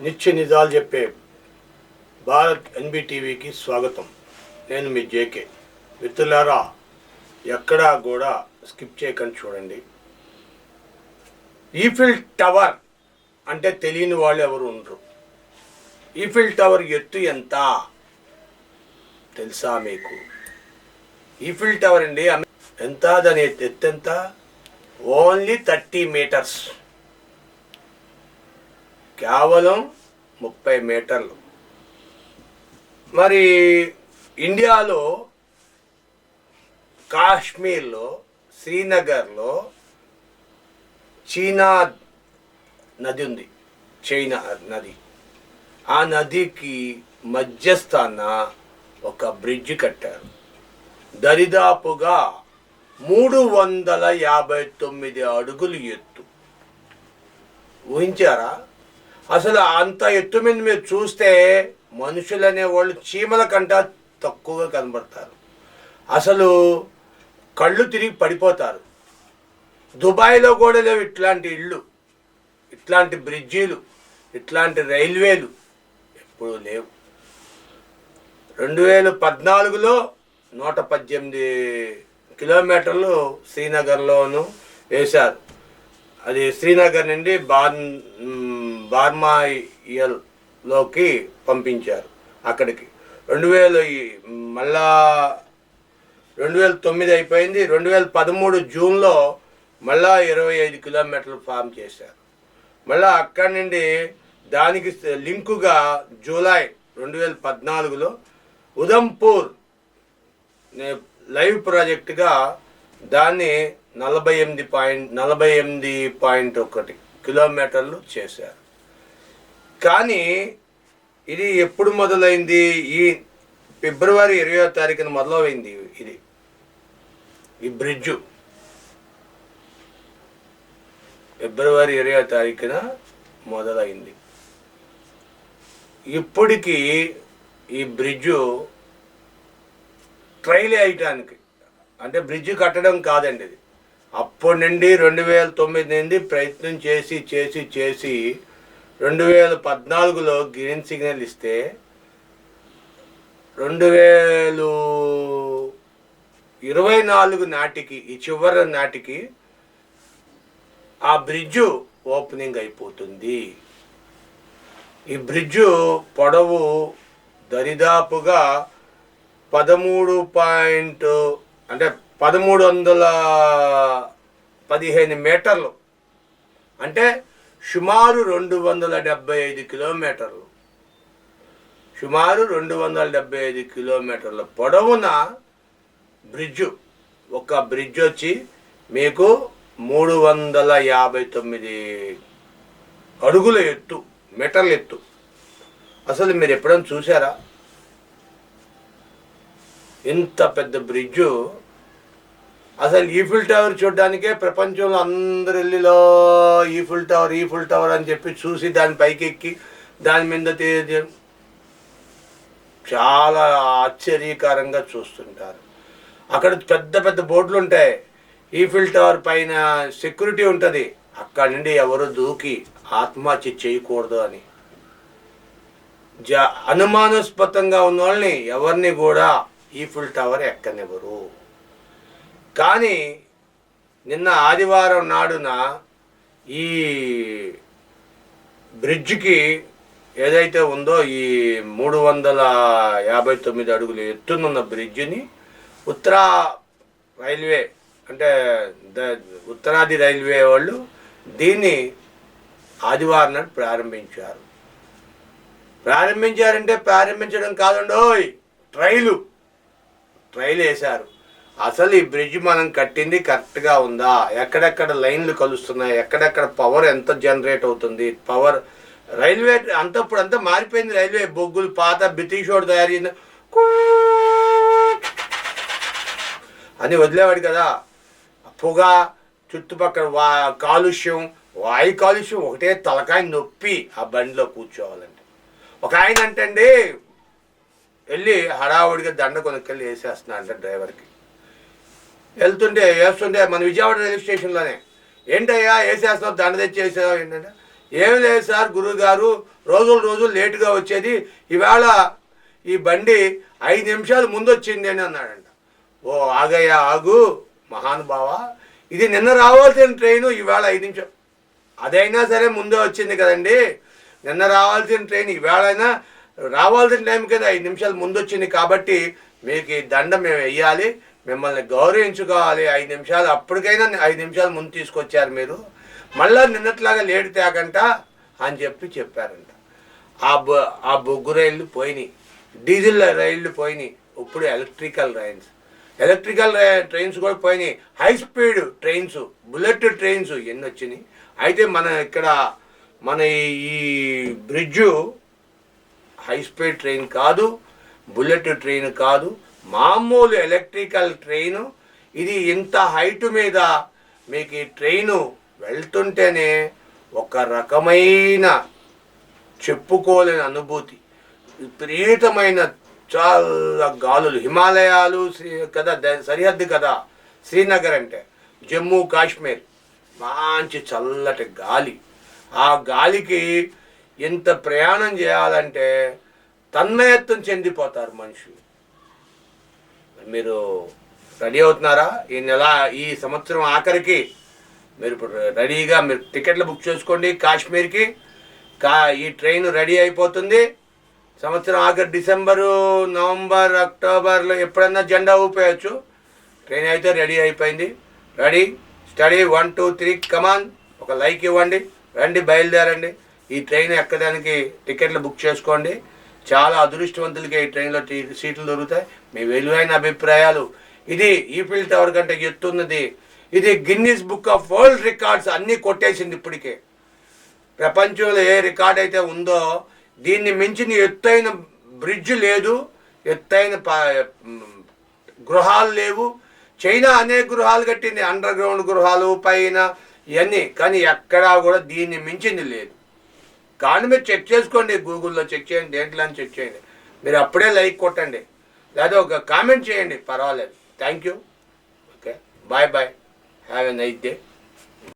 నిత్య నిజాలు చెప్పే భారత్ ఎన్బిటీవీకి స్వాగతం. నేను మీ జేకే. మిత్రులారా ఎక్కడా కూడా స్కిప్ చేయకని చూడండి. ఈఫిల్ టవర్ అంటే తెలియని వాళ్ళు ఎవరు ఉండరు. ఈఫిల్ టవర్ ఎత్తు ఎంత తెలుసా మీకు? ఈఫిల్ టవర్ అండి ఎంత? దాని ఎత్తు ఎంత? Only thirty metres. కేవలం ముప్పై మీటర్లు. మరి ఇండియాలో కాశ్మీర్లో శ్రీనగర్లో చీనా నది ఉంది. చైనా నది. ఆ నదికి మధ్యస్థాన ఒక బ్రిడ్జ్ కట్టారు. దరిదాపుగా మూడు వందల యాభై తొమ్మిది అడుగులు ఎత్తు. ఊహించారా? అసలు అంత ఎత్తు మీద మీరు చూస్తే మనుషులు అనేవాళ్ళు చీమల కంట తక్కువగా కనబడతారు. అసలు కళ్ళు తిరిగి పడిపోతారు. దుబాయ్లో కూడా లేవు ఇట్లాంటి ఇళ్ళు ఇట్లాంటి బ్రిడ్జీలు ఇట్లాంటి రైల్వేలు ఎప్పుడూ లేవు. రెండు వేల పద్నాలుగులో నూట పద్దెనిమిది కిలోమీటర్లు శ్రీనగర్లోను వేశారు. అది శ్రీనగర్ నుండి బాన్ బార్మాయల్లోకి పంపించారు అక్కడికి. రెండు వేల మళ్ళా రెండు వేల తొమ్మిది అయిపోయింది. రెండు వేల పదమూడు జూన్లో మళ్ళా ఇరవై ఐదు కిలోమీటర్లు ఫామ్ చేశారు. మళ్ళా అక్కడి నుండి దానికి లింకుగా జూలై రెండు వేల పద్నాలుగులో ఉదంపూర్ లైవ్ ప్రాజెక్టుగా దాన్ని నలభై ఎనిమిది పాయింట్ నలభై ఎనిమిది పాయింట్ ఒకటి కిలోమీటర్లు చేశారు. కానీ ఇది ఎప్పుడు మొదలైంది? ఈ ఫిబ్రవరి ఇరవయో తారీఖున మొదలైంది ఇది. ఈ బ్రిడ్జు. ఫిబ్రవరి ఇరవై తారీఖున మొదలైంది. ఇప్పటికీ ఈ బ్రిడ్జు ట్రైల్ వేయటానికి అంటే బ్రిడ్జ్ కట్టడం కాదండి ఇది. అప్పటి నుండి రెండు వేల తొమ్మిది నుండి ప్రయత్నం చేసి చేసి చేసి రెండు వేల పద్నాలుగులో గ్రీన్ సిగ్నల్ ఇస్తే రెండు వేలు ఇరవై నాలుగు నాటికి ఈ చివరి నాటికి ఆ బ్రిడ్జు ఓపెనింగ్ అయిపోతుంది. ఈ బ్రిడ్జు పొడవు దరిదాపుగా పదమూడు పాయింట్ అంటే పదమూడు వందల పదిహేను మీటర్లు. అంటే సుమారు రెండు వందల డెబ్బై ఐదు కిలోమీటర్లు. సుమారు రెండు వందల డెబ్బై ఐదు కిలోమీటర్ల పొడవున బ్రిడ్జు. ఒక బ్రిడ్జ్ వచ్చి మీకు మూడు వందల యాభై తొమ్మిది అడుగుల ఎత్తు మీటర్ల ఎత్తు. అసలు మీరు ఎప్పుడైనా చూసారా ఇంత పెద్ద బ్రిడ్జు అసలు ఈఫిల్ టవర్ చూడడానికే ప్రపంచంలో అందరు వెళ్ళిలో ఈఫిల్ టవర్ ఈఫిల్ టవర్ అని చెప్పి చూసి దాని పైకెక్కి దాని మీద చాలా ఆశ్చర్యకరంగా చూస్తుంటారు. అక్కడ పెద్ద పెద్ద బోట్లు ఉంటాయి ఈఫిల్ టవర్ పైన సెక్యూరిటీ ఉంటుంది. అక్కడి నుండి ఎవరు దూకి ఆత్మహత్య చేయకూడదు అని. జ అనుమానాస్పదంగా ఉన్న వాళ్ళని ఎవరిని కూడా ఈఫిల్ టవర్ ఎక్కనివ్వరు. కానీ నిన్న ఆదివారం నాడున ఈ బ్రిడ్జ్కి ఏదైతే ఉందో ఈ మూడు వందల యాభై తొమ్మిది అడుగులు ఎత్తునున్న బ్రిడ్జిని ఉత్తరా రైల్వే అంటే ద ఉత్తరాది రైల్వే వాళ్ళు దీన్ని ఆదివారం నాడు ప్రారంభించారు. ప్రారంభించారంటే ప్రారంభించడం కాదండోయ్ ట్రైలు. ట్రైల్ వేశారు అసలు ఈ బ్రిడ్జ్ మనం కట్టింది కరెక్ట్గా ఉందా? ఎక్కడెక్కడ లైన్లు కలుస్తున్నాయి? ఎక్కడెక్కడ పవర్ ఎంత జనరేట్ అవుతుంది? పవర్ రైల్వే అంతప్పుడు అంతా మారిపోయింది రైల్వే. బొగ్గులు పాత బ్రిటిష్ వాడు తయారు చేసిన అని వదిలేవాడు కదా. పొగ చుట్టుపక్కల వా కాలుష్యం వాయు కాలుష్యం ఒకటే తలకాయ నొప్పి ఆ బండిలో కూర్చోవాలంటే. ఒక ఆయన అంటే అండి వెళ్ళి హడావుడిగా దండ కొనుక్కెళ్ళి వేసేస్తున్నా అంటే డ్రైవర్కి. వెళ్తుంటే వేస్తుంటే మన విజయవాడ రైల్వే స్టేషన్లోనే ఏంటయ్యా వేసేస్తావు దండ తెచ్చి ఏంటంటే ఏమి లేదు సార్ గురువు గారు రోజులు రోజులు లేటుగా వచ్చేది ఈవేళ ఈ బండి ఐదు నిమిషాలు ముందు వచ్చింది అని అన్నాడంట. ఓ ఆగయ్యా ఆగు మహానుభావ ఇది నిన్న రావాల్సిన ట్రైను ఈవేళ ఐదు నిమిషం అదైనా సరే ముందే వచ్చింది కదండి. నిన్న రావాల్సిన ట్రైన్ ఈవేళైనా రావాల్సిన టైం కదా ఐదు నిమిషాలు ముందు వచ్చింది కాబట్టి మీకు ఈ దండ మేము వెయ్యాలి మిమ్మల్ని గౌరవించుకోవాలి. ఐదు నిమిషాలు అప్పటికైనా ఐదు నిమిషాలు ముందు తీసుకొచ్చారు మీరు. మళ్ళా నిన్నట్లాగా లేట్ తేకంట అని చెప్పి చెప్పారంట. ఆ బొ ఆ బొగ్గు రైళ్ళు పోయినాయి. డీజిల్ రైళ్ళు పోయినాయి. ఇప్పుడు ఎలక్ట్రికల్ రైన్స్. ఎలక్ట్రికల్ రై- ట్రైన్స్ కూడా పోయినాయి. High speed trains bullet trains ఎన్ని వచ్చినాయి. అయితే మన ఇక్కడ మన ఈ బ్రిడ్జు హై స్పీడ్ ట్రైన్ కాదు బుల్లెట్ ట్రైన్ కాదు మామూలు ఎలక్ట్రికల్ ట్రైను. ఇది ఇంత హైట్ మీద మీకు ఈ ట్రైను వెళ్తుంటేనే ఒక రకమైన చెప్పుకోలేని అనుభూతి. విపరీతమైన చాలా గాలులు. హిమాలయాలు శ్రీ- కదా సరిహద్దు కదా శ్రీనగర్ అంటే జమ్మూ కాశ్మీర్. మంచి చల్లటి గాలి. ఆ గాలికి ఎంత ప్రయాణం చేయాలంటే తన్మయత్వం చెందిపోతారు మనుషులు. మీరు రెడీ అవుతున్నారా? ఈ నెల ఈ సంవత్సరం ఆఖరికి మీరు ఇప్పుడు రెడీగా మీరు టికెట్లు బుక్ చేసుకోండి కాశ్మీర్కి. కా ఈ ట్రైన్ రెడీ అయిపోతుంది. సంవత్సరం ఆఖరి డిసెంబరు నవంబర్ అక్టోబర్లో ఎప్పుడన్నా జెండా ఊపేయచ్చు. ట్రైన్ అయితే రెడీ అయిపోయింది. Ready steady one two three come on ఒక లైక్ ఇవ్వండి. రండి బయలుదేరండి. ఈ ట్రైన్ ఎక్కడానికి టికెట్లు బుక్ చేసుకోండి. చాలా అదృష్టవంతులకి ఈ ట్రైన్లో సీట్లు దొరుకుతాయి. మీ విలువైన అభిప్రాయాలు. ఇది ఈఫిల్ టవర్ కంటే ఎత్తున్నది. ఇది Guinness book of world records అన్నీ కొట్టేసింది ఇప్పటికే. ప్రపంచంలో ఏ రికార్డ్ అయితే ఉందో దీన్ని మించిన ఎత్తైన బ్రిడ్జ్ లేదు. ఎత్తైన ప- గృహాలు లేవు. చైనా అనేక గృహాలు కట్టింది. అండర్ గ్రౌండ్ గృహాలు పైన ఇవన్నీ. కానీ ఎక్కడా కూడా దీన్ని మించింది లేదు. కానీ మీరు చెక్ చేసుకోండి గూగుల్లో చెక్ చేయండి దేంట్లో అని చెక్ చేయండి. మీరు అప్పుడే లైక్ కొట్టండి. లేదా ఒక కామెంట్ చేయండి పర్వాలేదు. Thank you. Okay. Bye bye. Have a night day.